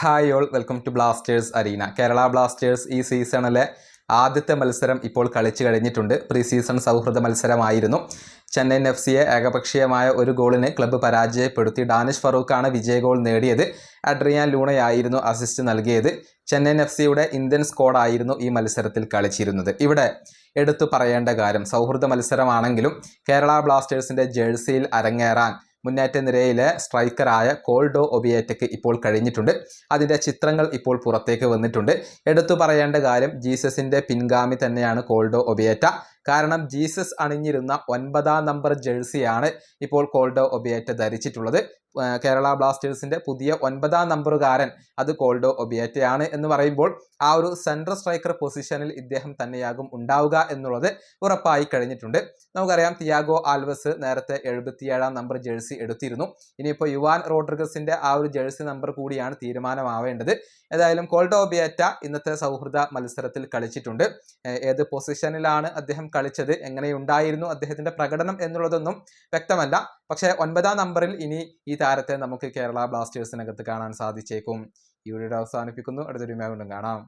Hi all welcome to Blasters arena Kerala Blasters ഈ സീസണിലെ ആദ്യത്തെ മത്സരം ഇപ്പോൾ കളിച്ചു കഴിഞ്ഞിട്ടുണ്ട്. പ്രീ സീസൺ സൗഹൃദ മത്സരമായിരുന്നു. ചെന്നൈയിൻ എഫ് സിയെ ഏകപക്ഷീയമായ ഒരു ഗോളിന് ക്ലബ്ബ് പരാജയപ്പെടുത്തി. ഡാനിഷ് ഫറൂഖാണ് വിജയ ഗോൾ നേടിയത്. അഡ്രിയാൻ ലൂണയായിരുന്നു അസിസ്റ്റ് നൽകിയത്. ചെന്നൈയിൻ എഫ് സിയുടെ ഇന്ത്യൻ സ്ക്വാഡായിരുന്നു ഈ മത്സരത്തിൽ കളിച്ചിരുന്നത്. ഇവിടെ എടുത്തു പറയേണ്ട കാര്യം സൗഹൃദ മത്സരമാണെങ്കിലും കേരള ബ്ലാസ്റ്റേഴ്സിന്റെ ജേഴ്സിയിൽ അരങ്ങേറാൻ മുന്നേറ്റ നിരയിലെ സ്ട്രൈക്കറായ കോൾഡോ ഒബിയേറ്റയ്ക്ക് ഇപ്പോൾ കഴിഞ്ഞിട്ടുണ്ട്. അതിന്റെ ചിത്രങ്ങൾ ഇപ്പോൾ പുറത്തേക്ക് വന്നിട്ടുണ്ട്. എടുത്തു പറയേണ്ട കാര്യം ജീസസിന്റെ പിൻഗാമി തന്നെയാണ് കോൾഡോ ഒബിയേറ്റ. കാരണം ജീസസ് അണിഞ്ഞിരുന്ന ഒൻപതാം നമ്പർ ജേഴ്സിയാണ് ഇപ്പോൾ കോൾഡോ ഒബിയേറ്റ ധരിച്ചിട്ടുള്ളത്. കേരള ബ്ലാസ്റ്റേഴ്സിന്റെ പുതിയ ഒൻപതാം നമ്പറുകാരൻ അത് കോൾഡോ ഒബിയറ്റയാണ് എന്ന് പറയുമ്പോൾ ആ ഒരു സെൻട്രൽ സ്ട്രൈക്കർ പൊസിഷനിൽ ഇദ്ദേഹം തന്നെയാകും ഉണ്ടാവുക എന്നുള്ളത് ഉറപ്പായി കഴിഞ്ഞിട്ടുണ്ട്. നമുക്കറിയാം തിയാഗോ ആൽവസ് നേരത്തെ എഴുപത്തിയേഴാം നമ്പർ ജേഴ്സി എടുത്തിരുന്നു. ഇനിയിപ്പോൾ യുവാൻ റോഡ്രിഗസിന്റെ ആ ഒരു ജേഴ്സി നമ്പർ കൂടിയാണ് തീരുമാനമാവേണ്ടത്. ഏതായാലും കോൾഡോ ഒബിയറ്റ ഇന്നത്തെ സൗഹൃദ മത്സരത്തിൽ കളിച്ചിട്ടുണ്ട്. ഏത് പൊസിഷനിലാണ് അദ്ദേഹം കളിച്ചത്? എങ്ങനെയുണ്ടായിരുന്നു അദ്ദേഹത്തിന്റെ പ്രകടനം എന്നുള്ളതൊന്നും വ്യക്തമല്ല. പക്ഷേ ഒൻപതാം നമ്പറിൽ ഇനി ഈ താരത്തെ നമുക്ക് കേരള ബ്ലാസ്റ്റേഴ്സിനകത്ത് കാണാൻ സാധിച്ചേക്കും. ഈ വീഡിയോ അവസാനിപ്പിക്കുന്നു. അടുത്തൊരു വീണ്ടും കാണാം.